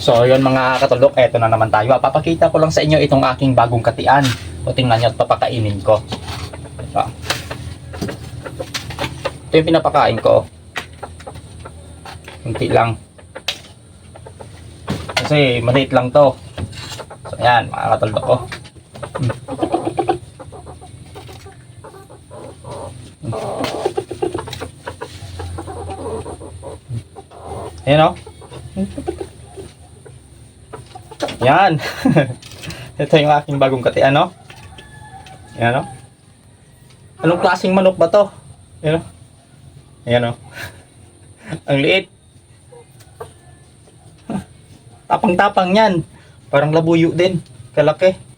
So, yun mga katulok, eto na naman tayo. Papakita ko lang sa inyo itong aking bagong katian. O tingnan nyo at papakainin ko. Ito. Ito yung pinapakain ko. Kunti lang. Kasi maliit lang to. So, ayan, mga katulok ko. Hmm. Ayan o. Yan. Ito yung aking bagong kati. Ano? Yan o. Anong klaseng manok ba to? Yan o. Ayan o. Ang liit. Tapang-tapang yan. Parang labuyo din. Kalaki.